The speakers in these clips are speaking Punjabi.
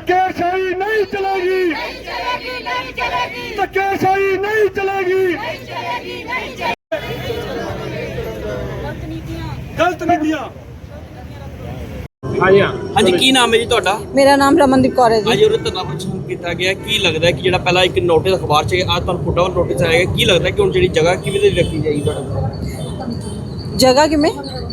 ਧੱਕੇਸ਼ਾਹੀ ਨਹੀਂ ਚਲੇਗੀ। ਨਹੀਂ ਨਹੀਂ ਚਲੇਗੀ। ਗਲਤ ਨੀਤੀਆਂ। ਹਾਂਜੀ। ਹਾਂਜੀ ਕੀ ਨਾਮ ਹੈ ਜੀ ਤੁਹਾਡਾ? ਮੇਰਾ ਨਾਮ ਰਮਨਦੀਪ ਕੌਰ ਹੈ ਜੀ। ਅੱਜ ਉਰੇ ਧਰਨਾ ਪ੍ਰਦਰਸ਼ਨ ਕੀਤਾ ਗਿਆ ਕੀ ਲੱਗਦਾ ਹੈ ਕਿ ਜਿਹੜਾ ਪਹਿਲਾਂ ਇੱਕ ਨੋਟਿਸ ਅਖਬਾਰ 'ਚ ਆ ਤੁਹਾਨੂੰ ਫੁੱਟਾ ਨੋਟਿਸ ਆਇਆ ਕੀ ਲੱਗਦਾ ਕਿ ਹੁਣ ਜਿਹੜੀ ਜਗ੍ਹਾ ਕਿਵੇਂ ਦੀ ਰੱਖੀ ਜਾਏਗੀ ਤੁਹਾਡਾ ਜਗ੍ਹਾ ਕਿਵੇਂ?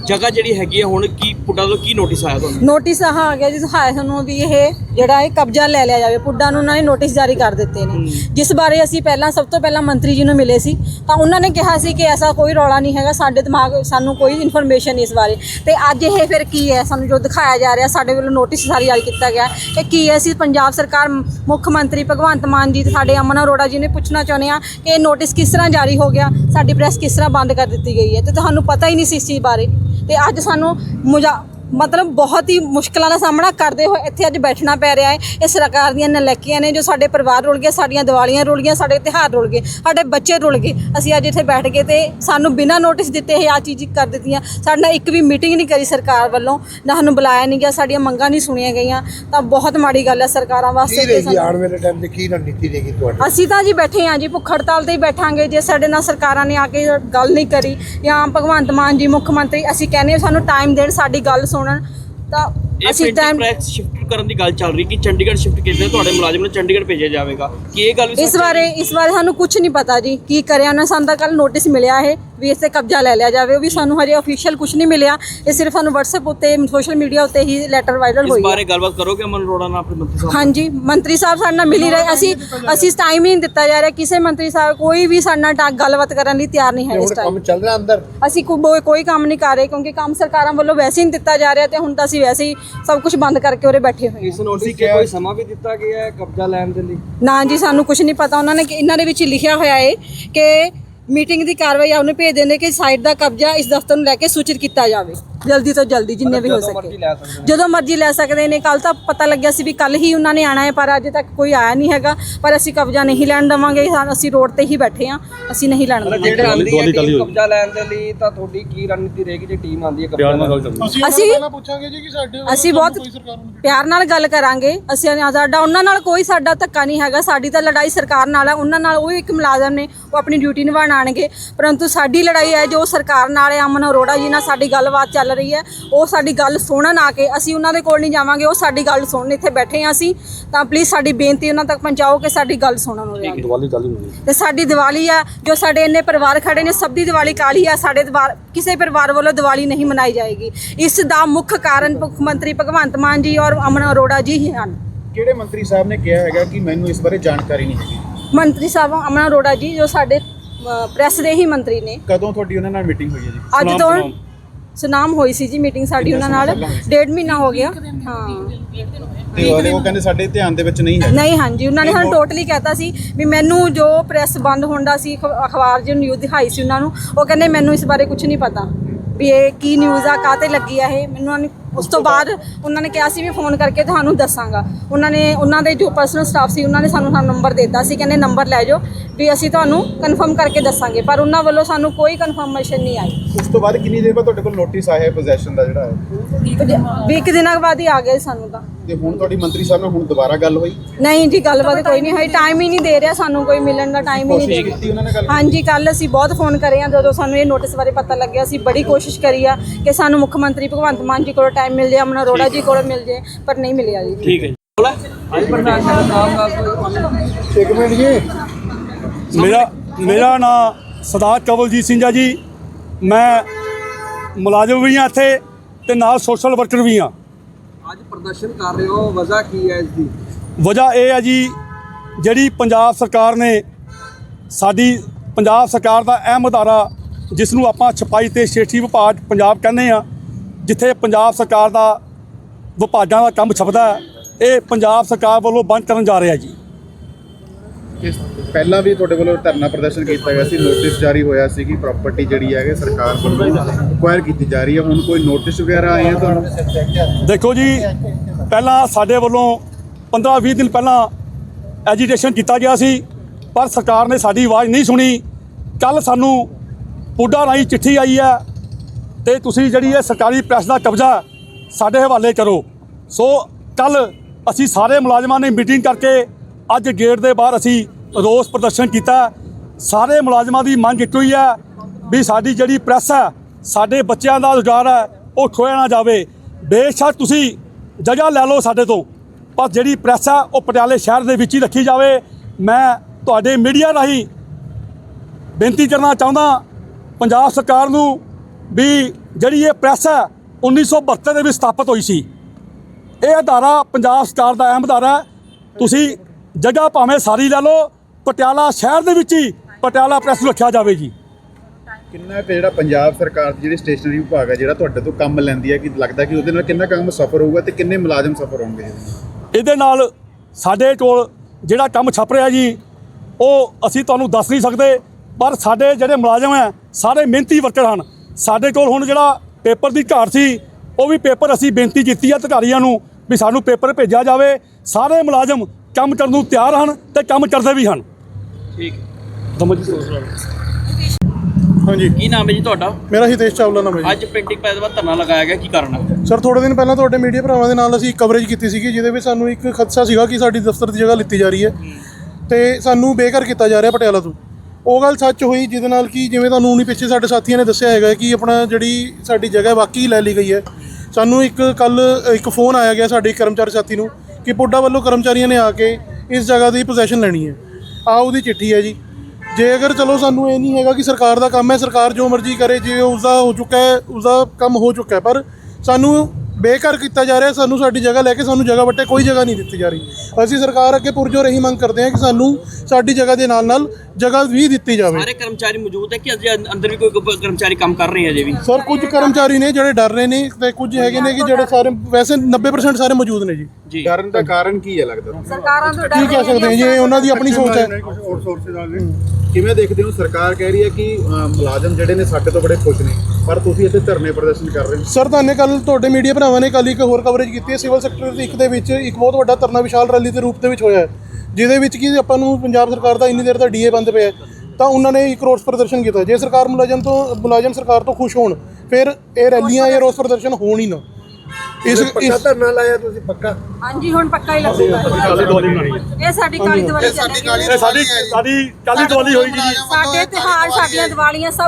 ਜਗ੍ਹਾ ਜਿਹੜੀ ਹੈਗੀ ਹੈ ਹੁਣ ਕੀ ਪੁੱਡਾ ਤੋਂ ਕੀ ਨੋਟਿਸ ਆਇਆ ਤੁਹਾਨੂੰ? ਨੋਟਿਸ ਆਹ ਆ ਗਿਆ ਜੀ ਦਿਖਾਇਆ ਸਾਨੂੰ ਵੀ ਇਹ ਜਿਹੜਾ ਇਹ ਕਬਜ਼ਾ ਲੈ ਲਿਆ ਜਾਵੇ। ਪੁੱਡਾ ਨੂੰ ਉਹਨਾਂ ਨੇ ਨੋਟਿਸ ਜਾਰੀ ਕਰ ਦਿੱਤੇ ਨੇ। ਜਿਸ ਬਾਰੇ ਅਸੀਂ ਪਹਿਲਾਂ ਸਭ ਤੋਂ ਪਹਿਲਾਂ ਮੰਤਰੀ ਜੀ ਨੂੰ ਮਿਲੇ ਸੀ ਤਾਂ ਉਹਨਾਂ ਨੇ ਕਿਹਾ ਸੀ ਕਿ ਐਸਾ ਕੋਈ ਰੌਲਾ ਨਹੀਂ ਹੈਗਾ ਸਾਡੇ ਦਿਮਾਗ ਸਾਨੂੰ ਕੋਈ ਇਨਫੋਰਮੇਸ਼ਨ ਨਹੀਂ ਇਸ ਬਾਰੇ। ਤੇ ਅੱਜ ਇਹ ਫਿਰ ਕੀ ਹੈ? ਸਾਨੂੰ ਜੋ ਦਿਖਾਇਆ ਜਾ ਰਿਹਾ ਸਾਡੇ ਵੱਲੋਂ ਨੋਟਿਸ ਜਾਰੀ ਜਾਰੀ ਕੀਤਾ ਗਿਆ। ਇਹ ਕੀ ਹੈ? ਅਸੀਂ ਪੰਜਾਬ ਸਰਕਾਰ ਮੁੱਖ ਮੰਤਰੀ ਭਗਵੰਤ ਮਾਨ ਜੀ ਤੇ ਸਾਡੇ ਅਮਨ ਅਰੋੜਾ ਜੀ ਨੇ ਪੁੱਛਣਾ ਚਾਹੁੰਦੇ ਆ ਕਿ ਇਹ ਨੋਟਿਸ ਕਿਸ ਤਰ੍ਹਾਂ ਜਾਰੀ ਹੋ ਗਿਆ? ਸਾਡੀ ਪ੍ਰੈਸ ਕਿਸ ਤਰ੍ਹਾਂ ਬੰਦ ਕਰ ਦਿੱਤੀ ਗਈ ਹੈ? ਤੇ ਤੁਹਾਨੂੰ ਪਤਾ ਹੀ ਨਹੀਂ ਸੀ ਇਸ ਚੀਜ਼ ਬਾਰੇ। ਤੇ ਅੱਜ ਸਾਨੂੰ ਮੁਜਾ ਮਤਲਬ ਬਹੁਤ ਹੀ ਮੁਸ਼ਕਲਾਂ ਦਾ ਸਾਹਮਣਾ ਕਰਦੇ ਹੋਏ ਇੱਥੇ ਅੱਜ ਬੈਠਣਾ ਪੈ ਰਿਹਾ ਹੈ। ਇਹ ਸਰਕਾਰ ਦੀਆਂ ਨਲੈਕੀਆਂ ਨੇ ਜੋ ਸਾਡੇ ਪਰਿਵਾਰ ਰੁਲ ਗਏ ਸਾਡੀਆਂ ਦੀਵਾਲੀਆਂ ਰੁਲ ਗਈਆਂ ਸਾਡੇ ਤਿਉਹਾਰ ਰੁਲ ਗਏ ਸਾਡੇ ਬੱਚੇ ਰੁਲ ਗਏ। ਅਸੀਂ ਅੱਜ ਇੱਥੇ ਬੈਠ ਕੇ ਤੇ ਸਾਨੂੰ ਬਿਨਾਂ ਨੋਟਿਸ ਦਿੱਤੇ ਇਹ ਆ ਚੀਜ਼ ਕਰ ਦਿੱਤੀਆਂ। ਸਾਡੇ ਨਾਲ ਇੱਕ ਵੀ ਮੀਟਿੰਗ ਨਹੀਂ ਕਰੀ ਸਰਕਾਰ ਵੱਲੋਂ ਨਾ ਸਾਨੂੰ ਬੁਲਾਇਆ ਨਹੀਂ ਗਿਆ ਸਾਡੀਆਂ ਮੰਗਾਂ ਨਹੀਂ ਸੁਣੀਆਂ ਗਈਆਂ। ਤਾਂ ਬਹੁਤ ਮਾੜੀ ਗੱਲ ਹੈ ਸਰਕਾਰਾਂ ਵਾਸਤੇ ਤੇ ਸਾਨੂੰ- ਆਉਣ ਵਾਲੇ ਟਾਈਮ ਤੇ ਕੀ ਰਣਨੀਤੀ ਰਹੇਗੀ ਤੁਹਾਡੀ? ਅਸੀਂ ਤਾਂ ਜੀ ਬੈਠੇ ਹਾਂ ਜੀ ਭੁੱਖ ਹੜਤਾਲ ਤੇ ਹੀ ਬੈਠਾਂਗੇ। ਜੇ ਸਾਡੇ ਨਾਲ ਸਰਕਾਰਾਂ ਨੇ ਆ ਕੇ ਗੱਲ ਨਹੀਂ ਕਰੀ ਜਾਂ ਭਗਵੰਤ ਮਾਨ ਜੀ ਮੁੱਖ ਮੰਤਰੀ ਅਸੀਂ ਕਹਿੰਦੇ ਸਾਨੂੰ ਟਾਈਮ ਦੇਣ ਸਾਡੀ ਗੱਲ ਸੁਣਨ ਤਾਂ ਅਸੀਂ ਪ੍ਰੈਸ ਸ਼ਿਫਟ ਕਰਨ ਦੀ ਗੱਲ ਚੱਲ ਰਹੀ ਕਿ ਚੰਡੀਗੜ੍ਹ ਸ਼ਿਫਟ ਕੀਤੇ ਤੁਹਾਡੇ ਮੁਲਾਜ਼ਮ ਨੂੰ ਚੰਡੀਗੜ੍ਹ ਭੇਜਿਆ ਜਾਵੇਗਾ ਕੀ ਇਹ ਗੱਲ ਇਸ? ਬਾਰੇ ਇਸ ਬਾਰੇ ਸਾਨੂੰ ਕੁਝ ਨਹੀਂ ਪਤਾ ਜੀ ਕੀ ਕਰਿਆ ਉਹਨਾਂ ਸਾਨੂੰ ਤਾਂ ਕੱਲ ਨੋਟਿਸ ਮਿਲਿਆ ਹੈ ਵੀ ਇਸ ਤੇ ਕਬਜ਼ਾ ਲੈ ਲਿਆ ਜਾਵੇ ਉਹ ਵੀ ਸਾਨੂੰ ਹਜੇ ਅਫੀਸ਼ੀਅਲ ਕੁਝ ਨਹੀਂ ਮਿਲਿਆ। ਇਹ ਸਿਰਫ ਸਾਨੂੰ WhatsApp ਉੱਤੇ ਸੋਸ਼ਲ ਮੀਡੀਆ ਉੱਤੇ ਹੀ ਲੈਟਰ ਵਾਇਰਲ ਇਸ ਹੋਈ ਹੈ। ਬਾਰੇ ਗੱਲਬਾਤ ਕਰੋਗੇ ਅਮਨ ਅਰੋੜਾ ਨਾਲ ਆਪਣੇ ਮੰਤਰੀ ਸਾਹਿਬ ਹਾਂਜੀ ਮੰਤਰੀ ਸਾਹਿਬ ਸਾਡੇ ਨਾਲ ਮਿਲ ਹੀ ਰਹੇ। ਅਸੀਂ ਅਸੀਂ ਟਾਈਮ ਹੀ ਨਹੀਂ ਦਿੱਤਾ ਜਾ ਰਿਹਾ। ਕਿਸੇ ਮੰਤਰੀ ਸਾਹਿਬ ਕੋਈ ਵੀ ਸਾਡੇ ਨਾਲ ਗੱਲਬਾਤ ਕਰਨ ਲਈ ਤਿਆਰ ਨਹੀਂ ਹੈ ਇਸ ਟਾਈਮ ਕੰਮ ਚੱਲ ਰਿਹਾ ਅੰਦਰ? ਅਸੀਂ ਕੋ- ਕੋਈ ਕੋਈ ਕੰਮ ਨਹੀਂ ਕਰ ਰਹੇ ਕਿਉਂਕਿ ਕੰਮ ਸਰਕਾਰਾਂ ਵੱਲੋਂ ਵੈਸੇ ਹੀ ਨਹੀਂ ਦਿੱਤਾ ਜਾ ਰਿਹਾ ਤੇ ਹੁਣ ਤਾਂ ਅਸੀਂ ਵੈਸੇ ਹੀ ਸਭ ਕੁਝ ਬੰਦ ਕਰਕੇ ਉਰੇ ਬੈਠੇ ਹੋਏ ਹਾਂ। ਇਸ ਨੋਟਿਸ 'ਚ ਕੋਈ ਸਮਾਂ ਵੀ ਦਿੱਤਾ ਗਿਆ ਹੈ ਕਬਜ਼ਾ ਲੈਣ ਦੇ ਲਈ? ਨਾ ਜੀ ਸਾਨੂੰ ਕੁਝ ਨਹੀਂ ਪਤਾ। ਉਹਨਾਂ ਨੇ ਕਿ- ਇਹਨਾਂ ਦੇ ਵਿੱਚ ਲਿਖਿਆ ਹੋਇਆ ਹੈ ਕਿ ਮੀਟਿੰਗ ਦੀ ਕਾਰਵਾਈ ਆ, ਉਹਨੂੰ ਭੇਜ ਦਿੰਦੇ ਕਿ ਸਾਈਟ ਦਾ ਕਬਜ਼ਾ ਇਸ ਦਫ਼ਤਰ ਨੂੰ ਲੈ ਕੇ ਸੂਚਿਤ ਕੀਤਾ ਜਾਵੇ। ਜਲਦੀ ਤੋਂ ਜਲਦੀ ਜਿੰਨੇ ਵੀ ਹੋ ਸਕੇ। ਜਦੋਂ ਮਰਜ਼ੀ ਲੈ ਸਕਦੇ ਨੇ। ਕੱਲ ਤਾਂ ਪਤਾ ਲੱਗਿਆ ਸੀ ਵੀ ਕੱਲ ਹੀ ਉਹਨਾਂ ਨੇ ਆਣਾ ਹੈ ਪਰ ਅਜੇ ਤੱਕ ਕੋਈ ਆਇਆ ਨਹੀਂ ਹੈਗਾ। ਪਰ ਅਸੀਂ ਕਬਜ਼ਾ ਨਹੀਂ ਲੈਣ ਦੇਵਾਂਗੇ। ਅਸੀਂ ਰੋਡ ਤੇ ਹੀ ਬੈਠੇ ਹਾਂ। ਅਸੀਂ ਨਹੀਂ ਲੈਣ ਦੇਵਾਂਗੇ। ਕਬਜ਼ਾ ਲੈਣ ਦੇ ਲਈ ਤਾਂ ਤੁਹਾਡੀ ਕੀ ਰਣਨੀਤੀ ਰਹੇਗੀ ਜੇ ਟੀਮ ਆਉਂਦੀ ਹੈ ਕਬਜ਼ਾ ਲੈਣ ਦੀ? ਅਸੀਂ ਅਸੀਂ ਬਹੁਤ ਪਿਆਰ ਨਾਲ ਗੱਲ ਕਰਾਂਗੇ। ਅਸੀਂ ਸਾਡਾ ਉਹਨਾਂ ਨਾਲ ਕੋਈ ਸਾਡਾ ਧੱਕਾ ਨਹੀਂ ਹੈਗਾ। ਸਾਡੀ ਤਾਂ ਲੜਾਈ ਸਰਕਾਰ ਨਾਲ ਹੈ। ਉਹਨਾਂ ਨਾਲ ਉਹ ਇੱਕ ਮੁਲਾਜ਼ਮ ਨੇ ਉਹ ਆਪਣੀ ਡਿਊਟੀ ਨਿਭਾਉਣ ਆਣਗੇ ਪਰੰਤੂ ਸਾਡੀ ਲੜਾਈ ਹੈ ਜੋ ਸਰਕਾਰ ਨਾਲ ਹੈ। ਅਮਨ ਅਰੋੜਾ ਜੀ ਨਾਲ ਸਾਡੀ ਗੱਲਬਾਤ ਚੱਲ ਰਹੀ ਹੈ। ਉਹ ਸਾਡੀ ਗੱਲ ਸੁਣਨ ਆ ਕੇ ਅਸੀਂ ਉਹਨਾਂ ਦੇ ਕੋਲ ਨਹੀਂ ਜਾਵਾਂਗੇ ਉਹ ਸਾਡੀ ਗੱਲ ਸੁਣਨ ਇੱਥੇ ਬੈਠੇ ਹਾਂ ਅਸੀਂ। ਤਾਂ ਪਲੀਜ਼ ਸਾਡੀ ਬੇਨਤੀ ਉਹਨਾਂ ਤੱਕ ਪਹੁੰਚਾਓ ਕਿ ਸਾਡੀ ਗੱਲ ਸੁਣਨ ਹੋ। ਜਾਵੇ ਤੇ ਸਾਡੀ ਦੀਵਾਲੀ ਆ ਜੋ ਸਾਡੇ ਇੰਨੇ ਪਰਿਵਾਰ ਖੜੇ ਨੇ ਸਭ ਦੀ ਦੀਵਾਲੀ ਕਾਲੀ ਆ। ਸਾਡੇ ਦੀਵਾਰ ਕਿਸੇ ਪਰਿਵਾਰ ਵੱਲੋਂ ਦੀਵਾਲੀ ਨਹੀਂ ਮਨਾਈ ਜਾਏਗੀ। ਇਸ ਦਾ ਮੁੱਖ ਕਾਰਨ ਮੁੱਖ ਮੰਤਰੀ ਭਗਵੰਤ ਮਾਨ ਜੀ ਔਰ ਅਮਨ ਅਰੋੜਾ ਜੀ ਹੀ ਹਨ। ਕਿਹੜੇ ਮੰਤਰੀ ਸਾਹਿਬ ਨੇ ਕਿਹਾ ਹੈਗਾ ਕਿ ਮੈਨੂੰ ਇਸ ਬਾਰੇ ਜਾਣਕਾਰੀ ਨਹੀਂ ਹੈਗੀ? ਮੰਤਰੀ ਸਾਹਿਬ ਅਮਨ ਅਰੋੜਾ ਜੀ ਜੋ ਸਾਡੇ ਪ੍ਰੈਸ ਦੇ ਹੀ ਮੰਤਰੀ ਨੇ। ਕਦੋਂ ਤੁਹਾਡੀ ਉਹਨਾਂ ਨਾਲ ਮੀਟਿੰਗ ਹੋਈ ਹੈ ਜੀ? ਅੱਜ ਤੋਂ ਸੁਨਾਮ ਹੋਈ ਸੀ ਜੀ ਮੀਟਿੰਗ ਸਾਡੀ ਉਹਨਾਂ ਨਾਲ। ਡੇਢ ਮਹੀਨਾ ਹੋ ਗਿਆ। ਹਾਂ। ਤੇ ਉਹ ਕਹਿੰਦੇ ਸਾਡੇ ਧਿਆਨ ਦੇ ਵਿੱਚ ਨਹੀਂ ਹੈ। ਨਹੀਂ ਹਾਂਜੀ। ਉਹਨਾਂ ਨੇ ਸਾਨੂੰ ਟੋਟਲੀ ਕਹਿਤਾ ਸੀ ਵੀ ਮੈਨੂੰ ਜੋ ਪ੍ਰੈਸ ਬੰਦ ਹੁੰਦਾ ਸੀ ਅਖ- ਅਖਬਾਰ 'ਚ ਨਿਊਜ਼ ਦਿਖਾਈ ਸੀ ਉਹਨਾਂ ਨੂੰ ਉਹ ਕਹਿੰਦੇ ਮੈਨੂੰ ਇਸ ਬਾਰੇ ਕੁਝ ਨਹੀਂ ਪਤਾ। ਵੀ ਇਹ ਕੀ ਨਿਊਜ਼ ਆ ਕਾਤੇ ਲੱਗੀ ਆ ਇਹ? ਮੈਨੂੰ ਉਹਨਾਂ ਨੇ ਉਸ ਤੋਂ ਬਾਅਦ ਉਹਨਾਂ ਨੇ ਕਿਹਾ ਸੀ ਵੀ ਫੋਨ ਕਰਕੇ ਤੁਹਾਨੂੰ ਦੱਸਾਂਗਾ। ਉਹਨਾਂ ਨੇ ਉਹਨਾਂ ਦੇ ਜੋ ਪਰਸਨਲ ਸਟਾਫ ਸੀ ਉਹਨਾਂ ਨੇ ਸਾਨੂੰ ਸਾਨੂੰ ਨੰਬਰ ਦਿੱਤਾ ਸੀ ਕਹਿੰਦੇ ਨੰਬਰ ਲੈ ਜਾਓ ਵੀ ਅਸੀਂ ਤੁਹਾਨੂੰ ਕਨਫਰਮ ਕਰਕੇ ਦੱਸਾਂਗੇ। ਪਰ ਉਹਨਾਂ ਵੱਲੋਂ ਸਾਨੂੰ ਕੋਈ ਕਨਫਰਮੇਸ਼ਨ ਨਹੀਂ ਆਈ। ਉਸ ਤੋਂ ਬਾਅਦ ਕਿੰਨੀ ਦੇਰ ਬਾਅਦ ਤੁਹਾਡੇ ਕੋਲ ਨੋਟਿਸ ਆਇਆ ਹੈ ਪੋਜੈਸ਼ਨ ਦਾ ਜਿਹੜਾ ਹੈ? ਵੀ ਇੱਕ ਦਿਨਾਂ ਬਾਅਦ ਹੀ ਆ ਗਏ ਸਾਨੂੰ ਤਾਂ। ਤੇ ਹੁਣ ਤੁਹਾਡੀ ਮੰਤਰੀ ਸਾਹਿਬ ਨਾਲ ਹੁਣ ਦੁਬਾਰਾ ਗੱਲ ਹੋਈ? ਨਹੀਂ ਜੀ ਗੱਲਬਾਤ ਕੋਈ ਨਹੀਂ ਹੋਈ। ਟਾਈਮ ਹੀ ਨਹੀਂ ਦੇ ਰਿਹਾ ਸਾਨੂੰ ਕੋਈ ਮਿਲਣ ਦਾ ਟਾਈਮ ਹੀ ਨਹੀਂ ਦੇ ਕੀਤੀ ਉਹਨਾਂ ਨੇ ਗੱਲ? ਹਾਂਜੀ ਕੱਲ ਅਸੀਂ ਬਹੁਤ ਫੋਨ ਕਰੇ ਆ ਜਦੋਂ ਸਾਨੂੰ ਇਹ ਨੋਟਿਸ ਬਾਰੇ ਪਤਾ ਲੱਗਿਆ ਅਸੀਂ ਬੜੀ ਕੋਸ਼ਿਸ਼ ਕਰੀ ਆ ਕਿ ਸਾਨੂੰ ਮੁੱਖ ਮੰਤਰੀ ਭਗਵੰਤ ਮਾਨ ਜੀ ਕੋਲੋਂ ਟਾਈਮ ਮਿਲ ਜਾਏ ਅਮਨ ਅਰੋੜਾ ਜੀ ਕੋਲੋਂ ਮਿਲ ਜਾਏ ਪਰ ਨਹੀਂ ਮਿਲਿਆ ਜੀ। ਠੀਕ ਹੈ ਜੀ। ਬੋਲਾ। ਅੱਜ ਪ੍ਰਧਾਨ ਜੀ ਦਾ ਨਾਮ ਨਾਲ ਕੋਈ ਇੱਕ ਮਿੰਟ ਜੀ। ਮੇਰਾ ਮੇਰਾ ਨਾਮ ਸਰਦਾਰ ਕਵਲਜੀਤ ਸਿੰਘ ਆ ਜੀ। ਮੈਂ ਮੁਲਾਜ਼ਮ ਵੀ ਹਾਂ ਇੱਥੇ ਤੇ ਨਾਲ ਸੋਸ਼ਲ ਵਰਕਰ ਵੀ ਹਾਂ ਅੱਜ ਪ੍ਰਦਰਸ਼ਨ ਕਰ ਰਹੇ ਹੋ ਵਜ੍ਹਾ ਕੀ ਹੈ ਇਸ ਦੀ? ਵਜ੍ਹਾ ਇਹ ਹੈ ਜੀ ਜਿਹੜੀ ਪੰਜਾਬ ਸਰਕਾਰ ਨੇ ਸਾਡੀ ਪੰਜਾਬ ਸਰਕਾਰ ਦਾ ਅਹਿਮ ਅਦਾਰਾ ਜਿਸ ਨੂੰ ਆਪਾਂ ਛਪਾਈ ਤੇ ਸ਼ੇਠੀ ਵਿਭਾਗ ਪੰਜਾਬ ਕਹਿੰਦੇ ਆ ਜਿੱਥੇ ਪੰਜਾਬ ਸਰਕਾਰ ਦਾ ਵਿਭਾਗਾਂ ਦਾ ਕੰਮ ਛਪਦਾ ਹੈ, ਇਹ ਪੰਜਾਬ ਸਰਕਾਰ ਵੱਲੋਂ ਬੰਦ ਕਰਨ ਜਾ ਰਿਹਾ ਜੀ। ਪਹਿਲਾਂ ਵੀ ਤੁਹਾਡੇ ਵੱਲੋਂ ਧਰਨਾ ਪ੍ਰਦਰਸ਼ਨ ਕੀਤਾ ਗਿਆ ਸੀ ਨੋਟਿਸ ਜਾਰੀ ਹੋਇਆ ਸੀ ਕਿ ਪ੍ਰਾਪਰਟੀ ਜਿਹੜੀ ਹੈਗੀ ਸਰਕਾਰ ਵੱਲੋਂ ਅਕਵਾਇਰ ਕੀਤੀ ਜਾ ਰਹੀ ਹੈ। ਹੁਣ ਕੋਈ ਨੋਟਿਸ ਵਗੈਰਾ ਆਏ ਆ ਤੁਹਾਨੂੰ? ਦੇਖੋ ਜੀ, ਪਹਿਲਾਂ ਸਾਡੇ ਵੱਲੋਂ 15-20 ਦਿਨ ਪਹਿਲਾਂ ਐਜੀਟੇਸ਼ਨ ਕੀਤਾ ਗਿਆ ਸੀ, ਪਰ ਸਰਕਾਰ ਨੇ ਸਾਡੀ ਆਵਾਜ਼ ਨਹੀਂ ਸੁਣੀ। ਕੱਲ ਸਾਨੂੰ ਪੁੱਡਾ ਰਾਹੀਂ ਚਿੱਠੀ ਆਈ ਹੈ ਤੇ ਤੁਸੀਂ ਜਿਹੜੀ ਇਹ ਸਰਕਾਰੀ ਪ੍ਰੈਸ ਦਾ ਕਬਜ਼ਾ ਸਾਡੇ ਹਵਾਲੇ ਕਰੋ। ਸੋ ਕੱਲ ਅਸੀਂ ਸਾਰੇ ਮੁਲਾਜ਼ਮਾਂ ਨੇ ਮੀਟਿੰਗ ਕਰਕੇ ਅੱਜ ਗੇਟ ਦੇ ਬਾਹਰ ਅਸੀਂ ਰੋਸ ਪ੍ਰਦਰਸ਼ਨ ਕੀਤਾ। ਸਾਰੇ ਮੁਲਾਜ਼ਮਾਂ ਦੀ ਮੰਗ ਇੱਕੋ ਹੀ ਹੈ ਵੀ ਸਾਡੀ ਜਿਹੜੀ ਪ੍ਰੈਸ ਹੈ ਸਾਡੇ ਬੱਚਿਆਂ ਦਾ ਰੁਜ਼ਗਾਰ ਹੈ ਉਹ ਖੋਇਆ ਨਾ ਜਾਵੇ। ਬੇਸ਼ੱਕ ਤੁਸੀਂ ਜਗ੍ਹਾ ਲੈ ਲਓ ਸਾਡੇ ਤੋਂ, ਪਰ ਜਿਹੜੀ ਪ੍ਰੈਸ ਹੈ ਉਹ ਪਟਿਆਲੇ ਸ਼ਹਿਰ ਦੇ ਵਿੱਚ ਹੀ ਰੱਖੀ ਜਾਵੇ। ਮੈਂ ਤੁਹਾਡੇ ਮੀਡੀਆ ਰਾਹੀਂ ਬੇਨਤੀ ਕਰਨਾ ਚਾਹੁੰਦਾ ਪੰਜਾਬ ਸਰਕਾਰ ਨੂੰ ਵੀ ਜਿਹੜੀ ਇਹ ਪ੍ਰੈਸ ਹੈ 1972 ਦੇ ਵਿੱਚ ਸਥਾਪਿਤ ਹੋਈ ਸੀ। ਇਹ ਅਦਾਰਾ ਪੰਜਾਬ ਸਰਕਾਰ ਦਾ ਅਹਿਮ ਅਦਾਰਾ ਹੈ। ਤੁਸੀਂ ਜਗ੍ਹਾ ਭਾਵੇਂ ਸਾਰੀ ਲੈ ਲਓ ਪਟਿਆਲਾ ਸ਼ਹਿਰ ਦੇ ਵਿੱਚ ਹੀ ਪਟਿਆਲਾ ਪ੍ਰੈਸ ਨੂੰ ਰੱਖਿਆ ਜਾਵੇ ਜੀ। ਕਿੰਨਾ ਕੁ ਜਿਹੜਾ ਪੰਜਾਬ ਸਰਕਾਰ ਦੀ ਜਿਹੜੀ ਸਟੇਸ਼ਨਰੀ ਵਿਭਾਗ ਹੈ ਜਿਹੜਾ ਤੁਹਾਡੇ ਤੋਂ ਕੰਮ ਲੈਂਦੀ ਹੈ ਕਿ ਲੱਗਦਾ ਕਿ ਉਹਦੇ ਨਾਲ ਕਿੰਨਾ ਕੰਮ ਸਫਰ ਹੋਊਗਾ ਤੇ ਕਿੰਨੇ ਮੁਲਾਜ਼ਮ ਸਫਰ ਹੋਣਗੇ ਇਹਦੇ ਨਾਲ ਸਾਡੇ ਕੋਲ ਜਿਹੜਾ ਕੰਮ ਛਪ ਰਿਹਾ ਜੀ ਉਹ ਅਸੀਂ ਤੁਹਾਨੂੰ ਦੱਸ ਨਹੀਂ ਸਕਦੇ ਪਰ ਸਾਡੇ ਜਿਹੜੇ ਮੁਲਾਜ਼ਮ ਹੈ ਸਾਰੇ ਮਿਹਨਤੀ ਵਰਕਰ ਹਨ। ਸਾਡੇ ਕੋਲ ਹੁਣ ਜਿਹੜਾ ਪੇਪਰ ਦੀ ਘਾਟ ਸੀ ਉਹ ਵੀ ਪੇਪਰ ਅਸੀਂ ਬੇਨਤੀ ਕੀਤੀ ਹੈ ਅਧਿਕਾਰੀਆਂ ਨੂੰ ਵੀ ਸਾਨੂੰ ਪੇਪਰ ਭੇਜਿਆ ਜਾਵੇ। ਸਾਰੇ ਮੁਲਾਜ਼ਮ ਕੰਮ ਕਰਨ ਨੂੰ ਤਿਆਰ ਹਨ ਤੇ ਕੰਮ ਕਰਦੇ ਵੀ ਹਨ। ਠੀਕ ਹਾਂਜੀ। ਕੀ ਨਾਮ ਹੈ ਜੀ ਤੁਹਾਡਾ? ਮੇਰਾ ਹਿਤੇਸ਼ ਚਾਵਲਾ ਨਾਮ ਹੈ ਜੀ। ਅੱਜ ਦਾ ਧਰਨਾ ਲਗਾਇਆ ਗਿਆ ਕੀ ਕਾਰਨ ਹੈ ਸਰ ਥੋੜੇ ਦਿਨ ਪਹਿਲਾਂ ਤੁਹਾਡੇ ਮੀਡੀਆ ਭਰਾਵਾਂ ਦੇ ਨਾਲ ਅਸੀਂ ਕਵਰੇਜ ਕੀਤੀ ਸੀਗੀ ਜਿਹਦੇ ਵਿੱਚ ਸਾਨੂੰ ਇੱਕ ਖਦਸ਼ਾ ਸੀਗਾ ਕਿ ਸਾਡੀ ਦਫ਼ਤਰ ਦੀ ਜਗ੍ਹਾ ਲਿੱਤੀ ਜਾ ਰਹੀ ਹੈ। ਤੇ ਸਾਨੂੰ ਬੇਘਰ ਕੀਤਾ ਜਾ ਰਿਹਾ ਪਟਿਆਲਾ ਤੋਂ। ਉਹ ਗੱਲ ਸੱਚ ਹੋਈ ਜਿਹਦੇ ਨਾਲ ਕਿ ਜਿਵੇਂ ਤੁਹਾਨੂੰ ਹੁਣੀ ਪਿੱਛੇ ਸਾਡੇ ਸਾਥੀਆਂ ਨੇ ਦੱਸਿਆ ਹੈਗਾ ਕਿ ਆਪਣਾ ਜਿਹੜੀ ਸਾਡੀ ਜਗ੍ਹਾ ਵਾਕਈ ਲੈ ਲਈ ਗਈ ਹੈ। ਸਾਨੂੰ ਇੱਕ ਕੱਲ ਇੱਕ ਫੋਨ ਆਇਆ ਗਿਆ ਸਾਡੇ ਕਰਮਚਾਰੀ ਸਾਥੀ ਨੂੰ ਕਿ ਪੁੱਡਾ ਵੱਲੋਂ ਕਰਮਚਾਰੀਆਂ ਨੇ ਆ ਕੇ ਇਸ ਜਗ੍ਹਾ ਦੀ ਪੋਜੀਸ਼ਨ ਲੈਣੀ ਹੈ। ਆ ਉਹਦੀ ਚਿੱਠੀ ਹੈ ਜੀ। ਜੇ ਅਗਰ ਚਲੋ ਸਾਨੂੰ ਇਹ ਨਹੀਂ ਹੈਗਾ ਕਿ ਸਰਕਾਰ ਦਾ ਕੰਮ ਹੈ, ਸਰਕਾਰ ਜੋ ਮਰਜ਼ੀ ਕਰੇ, ਜੇ ਉਸਦਾ ਹੋ ਚੁੱਕਾ ਹੈ, ਉਸਦਾ ਕੰਮ ਹੋ ਚੁੱਕਾ ਹੈ, ਪਰ ਸਾਨੂੰ ਬੇਕਾਰ ਕੀਤਾ ਜਾ ਰਿਹਾ ਸਾਨੂੰ ਸਾਡੀ ਜਗ੍ਹਾ ਲੈ ਕੇ ਸਾਨੂੰ ਜਗ੍ਹਾ ਵੱਟੇ ਕੋਈ ਜਗ੍ਹਾ ਨਹੀਂ ਦਿੱਤੀ ਜਾ ਰਹੀ। ਅਸੀਂ ਸਰਕਾਰ ਅੱਗੇ ਪੁਰਜੋਰ ਇਹੀ ਮੰਗ ਕਰਦੇ ਹਾਂ ਕਿ ਸਾਨੂੰ ਸਾਡੀ ਜਗ੍ਹਾ ਦੇ ਨਾਲ ਨਾਲ ਜਗ੍ਹਾ ਵੀ ਦਿੱਤੀ ਜਾਵੇ। ਸਾਰੇ ਕਰਮਚਾਰੀ ਮੌਜੂਦ ਹੈ ਕਿ ਅਜੇ ਅੰਦਰ ਵੀ ਕੋਈ ਕਰਮਚਾਰੀ ਕੰਮ ਕਰ ਰਹੇ ਹੈ ਅਜੇ ਵੀ? ਸਰ ਕੁਝ ਕਰਮਚਾਰੀ ਨੇ ਜਿਹੜੇ ਡਰ ਰਹੇ ਨੇ ਤੇ ਕੁਝ ਹੈਗੇ ਨੇ ਕਿ ਜਿਹੜੇ ਸਾਰੇ ਵੈਸੇ 90% ਸਾਰੇ ਮੌਜੂਦ ਨੇ ਜੀ। ਕਾਰਨ ਦਾ ਕਾਰਨ ਕੀ ਹੈ ਲੱਗਦਾ ਸਰਕਾਰਾਂ ਤੋਂ ਕੀ ਕਹਿ ਸਕਦੇ ਜੀ ਉਹਨਾਂ ਦੀ ਆਪਣੀ ਸੋਚ ਹੈ। ਹੋਰ ਸੋਰਸਸ ਆ ਕਿਵੇਂ ਦੇਖਦੇ ਹੋ? ਸਰਕਾਰ ਕਹਿ ਰਹੀ ਹੈ ਕਿ ਮੁਲਾਜ਼ਮ ਜਿਹੜੇ ਨੇ ਸਾਡੇ ਤੋਂ ਬੜੇ ਖੁਸ਼ ਨੇ ਪਰ ਤੁਸੀਂ ਇੱਥੇ ਧਰਨੇ ਪ੍ਰਦਰਸ਼ਨ ਕਰ ਰਹੇ ਹੋ। ਸਰ ਤੁਹਾਨੂੰ ਕੱਲ ਤੁਹਾਡੇ ਮੀਡੀਆ ਭਰਾਵਾਂ ਨੇ ਕੱਲ ਇੱਕ ਹੋਰ ਕਵਰੇਜ ਕੀਤੀ ਹੈ। ਸਿਵਲ ਸੈਕਟਰ ਦੇ ਇੱਕ ਦੇ ਵਿੱਚ ਇੱਕ ਬਹੁਤ ਵੱਡਾ ਧਰਨਾ ਵਿਸ਼ਾਲ ਰੈਲੀ ਦੇ ਰੂਪ ਦੇ ਵਿੱਚ ਹੋਇਆ ਹੈ। ਜਿਹਦੇ ਵਿੱਚ ਕੀ ਆਪਾਂ ਨੂੰ ਪੰਜਾਬ ਸਰਕਾਰ ਦਾ ਇੰਨੀ ਦੇਰ ਦਾ ਡੀਏ ਬੰਦ ਪਿਆ ਹੈ, ਤਾਂ ਉਹਨਾਂ ਨੇ ਇੱਕ ਰੋਸ ਪ੍ਰਦਰਸ਼ਨ ਕੀਤਾ। ਜੇ ਸਰਕਾਰ ਮੁਲਾਜ਼ਮ ਤੋਂ ਮੁਲਾਜ਼ਮ ਸਰਕਾਰ ਤੋਂ ਖੁਸ਼ ਹੋਣ ਫਿਰ ਇਹ ਰੈਲੀਆਂ ਜਾਂ ਰੋਸ ਪ੍ਰਦਰਸ਼ਨ ਹੋਣ ਹੀ ਨਾ। ਇਸ ਪੱਕਾ ਇਸ ਧਰਨਾ ਲਾਇਆ ਤੁਸੀਂ ਪੱਕਾ? ਹਾਂਜੀ ਹੁਣ ਪੱਕਾ ਹੀ ਲੱਗੂਗਾ। ਹੈ। ਇਹ ਸਾਡੀ ਕਾਲੀ ਦੀਵਾਲੀ ਚੱਲੇਗੀ ਇਹ ਸਾਡੀ ਸਾਡੀ ਕਾਲੀ ਦੀਵਾਲੀ ਹੋਏਗੀ ਜੀ। ਸਾਡੇ ਤਿਉਹਾਰ ਸਾਡੀਆਂ ਦੀਵਾਲੀਆਂ ਸਭ